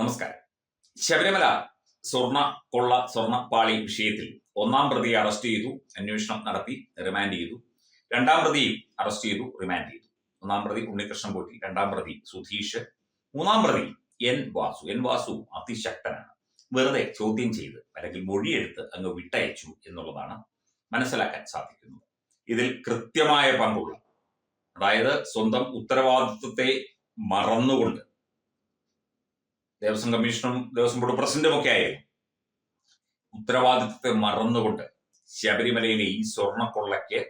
നമസ്കാരം. ശബരിമല സ്വർണ കൊള്ള സ്വർണ പാളി വിഷയത്തിൽ ഒന്നാം പ്രതിയെ അറസ്റ്റ് ചെയ്തു അന്വേഷണം നടത്തി റിമാൻഡ് ചെയ്തു. രണ്ടാം പ്രതിയും അറസ്റ്റ് ചെയ്തു റിമാൻഡ് ചെയ്തു. ഒന്നാം പ്രതി ഉണ്ണികൃഷ്ണൻ പോറ്റി രണ്ടാം പ്രതി സുധീഷ് മൂന്നാം പ്രതി എൻ വാസു. എൻ വാസു അതിശക്തനാണ്. വെറുതെ ചോദ്യം ചെയ്ത് അല്ലെങ്കിൽ മൊഴിയെടുത്ത് അങ്ങ് വിട്ടയച്ചു എന്നുള്ളതാണ് മനസ്സിലാക്കാൻ സാധിക്കുന്നത്. ഇതിൽ കൃത്യമായ പങ്കുള്ള അതായത് സ്വന്തം ഉത്തരവാദിത്വത്തെ മറന്നുകൊണ്ട് ദേവസ്വം കമ്മീഷനും ദേവസ്വം ബോർഡ് പ്രസിഡന്റും ഒക്കെ ആയിരുന്നു ഉത്തരവാദിത്വത്തെ മറന്നുകൊണ്ട് ശബരിമലയിലെ ഈ സ്വർണക്കൊള്ളയ്ക്ക്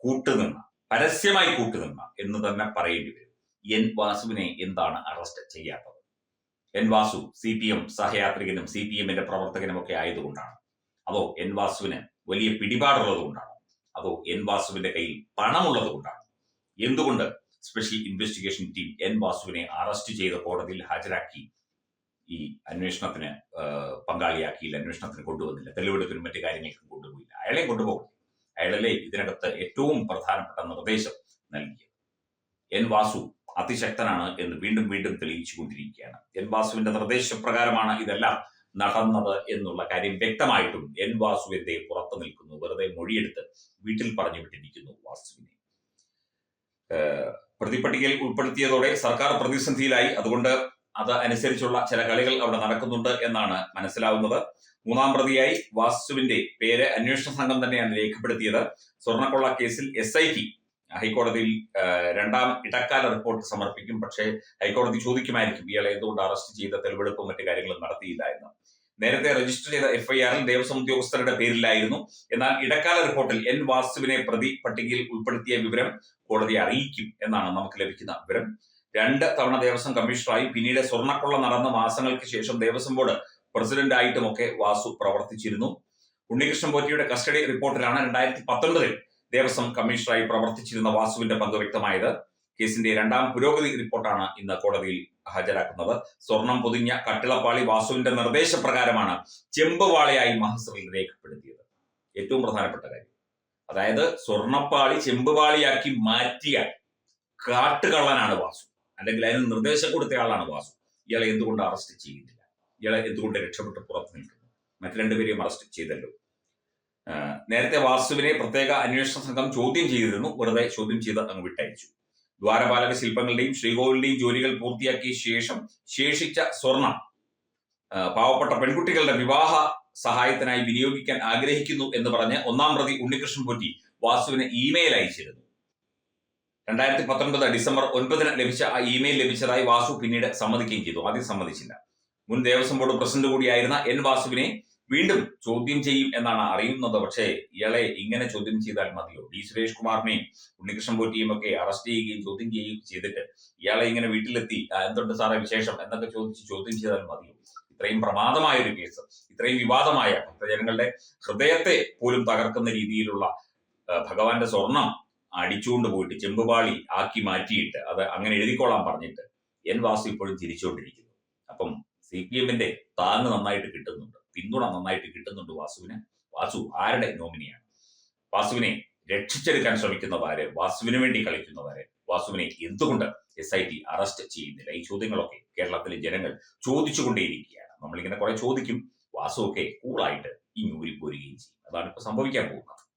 കൂട്ടുനിന്ന പരസ്യമായി കൂട്ടുനിന്ന എന്ന് തന്നെ പറയേണ്ടി വരും. എൻ വാസുവിനെ എന്താണ് അറസ്റ്റ് ചെയ്യാത്തത്? N Vasu C P M സഹയാത്രികനും C P എമ്മിന്റെ പ്രവർത്തകനും ഒക്കെ ആയതുകൊണ്ടാണ്? അതോ എൻ വാസുവിന് വലിയ പിടിപാടുള്ളത് കൊണ്ടാണ് അതോ എൻ വാസുവിന്റെ കയ്യിൽ പണമുള്ളത് കൊണ്ടാണ് എന്തുകൊണ്ട് സ്പെഷ്യൽ ഇൻവെസ്റ്റിഗേഷൻ ടീം എൻ വാസുവിനെ അറസ്റ്റ് ചെയ്ത കോടതിയിൽ ഹാജരാക്കി ഈ അന്വേഷണത്തിന് പങ്കാളിയാക്കിയില്ല അന്വേഷണത്തിന് കൊണ്ടുവന്നില്ല. തെളിവെടുപ്പിനും മറ്റു കാര്യങ്ങൾക്കും കൊണ്ടുപോയില്ല. അയാളെ കൊണ്ടുപോകും അയാളല്ലേ ഇതിനകത്ത് ഏറ്റവും പ്രധാനപ്പെട്ട നിർദ്ദേശം നൽകിയത്. എൻ വാസു അതിശക്തനാണ് എന്ന് വീണ്ടും വീണ്ടും തെളിയിച്ചു കൊണ്ടിരിക്കുകയാണ് എൻ വാസുവിന്റെ നിർദ്ദേശപ്രകാരമാണ് ഇതെല്ലാം നടന്നത് എന്നുള്ള കാര്യം വ്യക്തമായിട്ടും എൻ വാസു എന്തേ പുറത്തു നിൽക്കുന്നു. വെറുതെ മൊഴിയെടുത്ത് വീട്ടിൽ പറഞ്ഞു വിട്ടിരിക്കുന്നു വാസുവിനെ പ്രതിപട്ടികയിൽ ഉൾപ്പെടുത്തിയതോടെ സർക്കാർ പ്രതിസന്ധിയിലായി. അതുകൊണ്ട് അത് അനുസരിച്ചുള്ള ചില കളികൾ അവിടെ നടക്കുന്നുണ്ട് എന്നാണ് മനസ്സിലാവുന്നത്. മൂന്നാം പ്രതിയായി വാസുവിന്റെ പേര് അന്വേഷണ സംഘം തന്നെയാണ് രേഖപ്പെടുത്തിയത്. സ്വർണക്കൊള്ള കേസിൽ എസ് ഐ ടി ഹൈക്കോടതിയിൽ രണ്ടാം ഇടക്കാല റിപ്പോർട്ട് സമർപ്പിക്കും. പക്ഷേ ഹൈക്കോടതി ചോദിക്കുമായിരിക്കും ഇയാളെ എന്തുകൊണ്ട് അറസ്റ്റ് ചെയ്ത തെളിവെടുപ്പും മറ്റു കാര്യങ്ങളും നടത്തിയില്ല എന്ന്. നേരത്തെ രജിസ്റ്റർ ചെയ്ത എഫ്ഐആറിൽ ദേവസ്വം ഉദ്യോഗസ്ഥരുടെ പേരിലായിരുന്നു. എന്നാൽ ഇടക്കാല റിപ്പോർട്ടിൽ എൻ വാസുവിനെ പ്രതി പട്ടികയിൽ ഉൾപ്പെടുത്തിയ വിവരം കോടതിയെ അറിയിക്കും എന്നാണ് നമുക്ക് ലഭിക്കുന്ന വിവരം. രണ്ട് തവണ ദേവസ്വം കമ്മീഷണറായി പിന്നീട് സ്വർണക്കൊള്ള നടന്ന മാസങ്ങൾക്ക് ശേഷം ദേവസ്വം ബോർഡ് പ്രസിഡന്റായിട്ടുമൊക്കെ വാസു പ്രവർത്തിച്ചിരുന്നു. ഉണ്ണികൃഷ്ണൻ പോറ്റിയുടെ കസ്റ്റഡി റിപ്പോർട്ടിലാണ് രണ്ടായിരത്തി പത്തൊൻപതിൽ ദേവസ്വം കമ്മീഷണറായി പ്രവർത്തിച്ചിരുന്ന വാസുവിന്റെ പങ്ക് വ്യക്തമായത്. കേസിന്റെ രണ്ടാം പുരോഗതി റിപ്പോർട്ടാണ് ഇന്ന് കോടതിയിൽ ഹാജരാക്കുന്നത്. സ്വർണം പൊതിഞ്ഞ കട്ടിളപ്പാളി വാസുവിന്റെ നിർദ്ദേശപ്രകാരമാണ് ചെമ്പുവാളയായി മഹസറിൽ രേഖപ്പെടുത്തിയത്. ഏറ്റവും പ്രധാനപ്പെട്ട കാര്യം. അതായത് സ്വർണപ്പാളി ചെമ്പുപാളിയാക്കി മാറ്റിയ കാട്ടുകള്ളനാണ് വാസു. അല്ലെങ്കിൽ അതിന് നിർദ്ദേശം കൊടുത്ത ആളാണ് വാസു. ഇയാളെ എന്തുകൊണ്ട് അറസ്റ്റ് ചെയ്യുന്നില്ല ഇയാളെ എന്തുകൊണ്ട് രക്ഷപ്പെട്ട് പുറത്ത് നിൽക്കുന്നു? മറ്റു രണ്ടുപേരെയും അറസ്റ്റ് ചെയ്തല്ലോ. നേരത്തെ വാസുവിനെ പ്രത്യേക അന്വേഷണ സംഘം ചോദ്യം ചെയ്തിരുന്നു. വെറുതെ ചോദ്യം ചെയ്ത് അങ്ങ് വിട്ടയച്ചു. ദ്വാരപാലക ശില്പങ്ങളുടെയും ശ്രീകോവിലിന്റെയും ജോലികൾ പൂർത്തിയാക്കിയ ശേഷം ശേഷിച്ച സ്വർണം പാവപ്പെട്ട പെൺകുട്ടികളുടെ വിവാഹ സഹായത്തിനായി വിനിയോഗിക്കാൻ ആഗ്രഹിക്കുന്നു എന്ന് പറഞ്ഞ് ഒന്നാം പ്രതി ഉണ്ണികൃഷ്ണൻ പൊറ്റി വാസുവിന് ഇമെയിൽ അയച്ചിരുന്നു. രണ്ടായിരത്തി പത്തൊൻപത് ഡിസംബർ ഒൻപതിന് ലഭിച്ച ആ ഇമെയിൽ ലഭിച്ചതായി വാസു പിന്നീട് സമ്മതിക്കുകയും ചെയ്തു. ആദ്യം സമ്മതിച്ചില്ല. മുൻ ദേവസ്വം ബോർഡ് പ്രസിഡന്റ് കൂടിയായിരുന്ന എൻ വാസുവിനെ വീണ്ടും ചോദ്യം ചെയ്യും എന്നാണ് അറിയുന്നത്. പക്ഷേ ഇയാളെ ഇങ്ങനെ ചോദ്യം ചെയ്താൽ മതിയോ? ഡി സുരേഷ് കുമാറിനെയും ഉണ്ണികൃഷ്ണൻ പോറ്റിയും ഒക്കെ അറസ്റ്റ് ചെയ്യുകയും ചോദ്യം ചെയ്യുകയും ചെയ്തിട്ട് ഇയാളെ ഇങ്ങനെ വീട്ടിലെത്തി "ആ, എന്തുണ്ട് സാറേ വിശേഷം? എന്നൊക്കെ ചോദിച്ച് ചോദ്യം ചെയ്താൽ മതിയോ? ഇത്രയും പ്രമാദമായ ഒരു കേസ് ഇത്രയും വിവാദമായ ഭക്തജനങ്ങളുടെ ഹൃദയത്തെ പോലും തകർക്കുന്ന രീതിയിലുള്ള ഭഗവാന്റെ സ്വർണം അടിച്ചുകൊണ്ട് പോയിട്ട് ചെമ്പുപാളി ആക്കി മാറ്റിയിട്ട് അത് അങ്ങനെ എഴുതിക്കോളാൻ പറഞ്ഞിട്ട് എൻ വാസു ഇപ്പോഴും ചിരിച്ചുകൊണ്ടിരിക്കുന്നു. അപ്പം സി പി എമ്മിന്റെ താങ്ങ് നന്നായിട്ട് കിട്ടുന്നുണ്ട്. പിന്തുണ നന്നായിട്ട് കിട്ടുന്നുണ്ട് വാസുവിന്. വാസു ആരുടെ നോമിനിയാണ്? വാസുവിനെ രക്ഷിച്ചെടുക്കാൻ ശ്രമിക്കുന്നവര് വാസുവിന് വേണ്ടി കളിക്കുന്നവര് വാസുവിനെ എന്തുകൊണ്ട് എസ് ഐ ടി അറസ്റ്റ് ചെയ്യുന്നില്ല? ഈ ചോദ്യങ്ങളൊക്കെ കേരളത്തിലെ ജനങ്ങൾ ചോദിച്ചുകൊണ്ടേയിരിക്കുകയാണ്. നമ്മളിങ്ങനെ കുറെ ചോദിക്കും. വാസുവൊക്കെ കൂളായിട്ട് ഈ ഊരി പോരുകയും ചെയ്യും. അതാണ് ഇപ്പൊ സംഭവിക്കാൻ പോകുന്നത്.